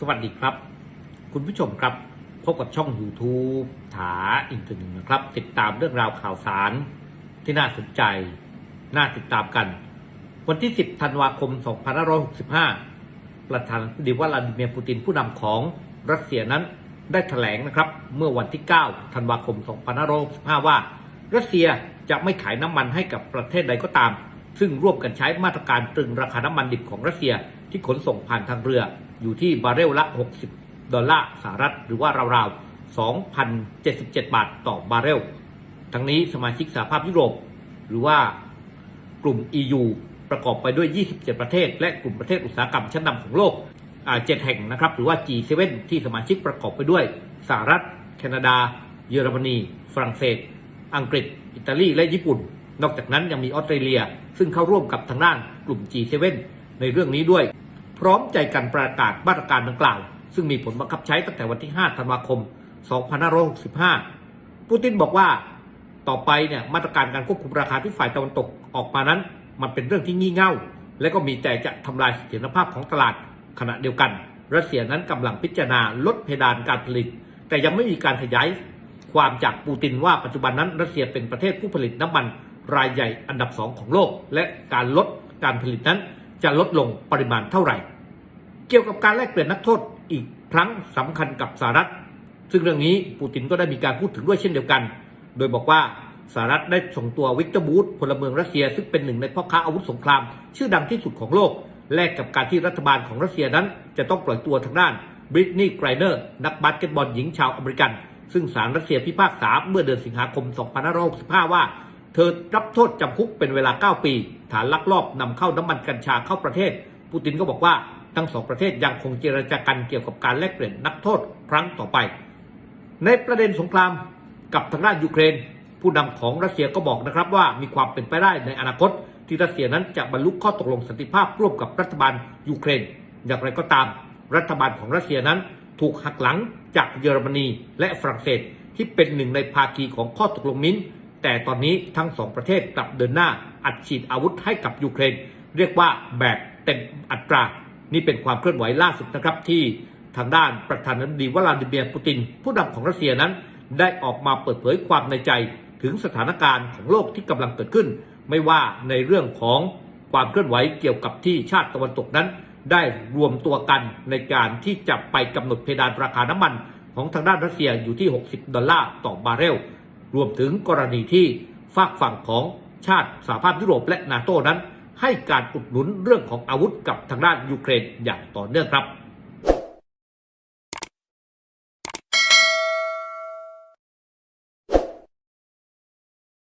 สวัสดีครับ คุณผู้ชมครับ พบกับช่อง YouTube ถาอินเตอร์หนึ่งนะครับ ติดตามเรื่องราวข่าวสารที่น่าสนใจ น่าติดตามกัน วันที่ 10 ธันวาคม 2565 ประธานาธิบดีวลาดิเมียร์ปูตินผู้นำของรัสเซียนั้นได้แถลงนะครับ เมื่อวันที่ 9 ธันวาคม 2565 ว่า รัสเซียจะไม่ขายน้ำมันให้กับประเทศใดก็ตาม ซึ่งร่วมกันใช้มาตรการตรึงราคาน้ำมันดิบของรัสเซียที่ขนส่งผ่านทางเรือ อยู่ที่บาร์เรลละ 60 ดอลลาร์สหรัฐ หรือว่าราวๆ 2,077 บาทต่อบาร์เรล ทั้งนี้สมาชิกสหภาพยุโรป หรือว่ากลุ่ม EU ประกอบไปด้วย 27 ประเทศ และกลุ่มประเทศอุตสาหกรรมชั้นนำของโลกเจ็ดแห่งนะครับ หรือว่า G7 ที่สมาชิกประกอบไปด้วยสหรัฐ แคนาดา เยอรมนี ฝรั่งเศส อังกฤษ อิตาลี และญี่ปุ่น นอกจากนั้นยังมีออสเตรเลีย ซึ่งเข้าร่วมกับทางด้านกลุ่ม G7 ในเรื่องนี้ด้วย พร้อมใจกันประกาศมาตรการดังกล่าว ซึ่งมีผลบังคับใช้ตั้งแต่วันที่ 5 ธันวาคม 2565 ปูตินบอกว่าต่อไปเนี่ยมาตรการการควบคุมราคาที่ฝ่ายตะวันตกออกมานั้น มันเป็นเรื่องที่งี่เง่า และก็มีแต่จะทำลายเสถียรภาพของตลาดขณะเดียวกัน รัสเซียนั้นกำลังพิจารณาลดเพดานการผลิต แต่ยังไม่มีการขยายความจากปูตินว่าปัจจุบันนั้น รัสเซียเป็นประเทศผู้ผลิตน้ำมันรายใหญ่อันดับสองของโลก และการลดการผลิตนั้น จะลดลงปริมาณเท่าไหร่ เกี่ยวกับการแลกเปลี่ยนนักโทษอีกครั้งสำคัญกับสหรัฐ ซึ่งเรื่องนี้ปูตินก็ได้มีการพูดถึงด้วยเช่นเดียวกัน โดยบอกว่าสหรัฐได้ส่งตัววิกเตอร์บูธพลเมืองรัสเซีย ซึ่งเป็นหนึ่งในพ่อค้าอาวุธสงคราม ชื่อดังที่สุดของโลก แลกกับการที่รัฐบาลของรัสเซียนั้น จะต้องปล่อยตัวทางด้านบริตนีย์ไกรเนอร์นักบาสเกตบอลหญิงชาวอเมริกัน ซึ่งศาลรัสเซียพิพากษาเมื่อเดือนสิงหาคม 2565 ว่า เธอรับโทษจำคุกเป็นเวลา 9 ปี ฐานลักลอบนำเข้าน้ำมันกัญชาเข้าประเทศ ปูตินก็บอกว่าทั้งสองประเทศยังคงเจรจากันเกี่ยวกับการแลกเปลี่ยนนักโทษครั้งต่อไป ในประเด็นสงครามกับทางด้านยูเครน ผู้นำของรัสเซียก็บอกนะครับว่ามีความเป็นไปได้ในอนาคต ที่รัสเซียนั้นจะบรรลุข้อตกลงสันติภาพร่วมกับรัฐบาลยูเครน อย่างไรก็ตาม รัฐบาลของรัสเซียนั้น ถูกหักหลังจากเยอรมนีและฝรั่งเศสที่เป็นหนึ่งในภาคีของข้อตกลงมินท์ แต่ตอนนี้ทั้งสองประเทศกลับเดินหน้าอัดฉีดอาวุธให้กับยูเครน เรียกว่าแบบเต็มอัตรา นี่เป็นความเคลื่อนไหวล่าสุดนะครับที่ทางด้านประธานาธิบดีวลาดิเมียร์ปูติน ผู้นำของรัสเซียนั้น ได้ออกมาเปิดเผยความในใจถึงสถานการณ์ของโลกที่กำลังเกิดขึ้น ไม่ว่าในเรื่องของความเคลื่อนไหวเกี่ยวกับที่ชาติตะวันตกนั้น ได้รวมตัวกันในการที่จะไปกำหนดเพดานราคาน้ำมันของทางด้านรัสเซียอยู่ที่ 60 ดอลลาร์ต่อบาร์เรล รวมถึงกรณีที่ฝากฝั่งของชาติสหภาพยุโรปและนาโต้นั้น ให้การอุดหนุนเรื่องของอาวุธกับทางด้านยูเครนอย่างต่อเนื่องครับ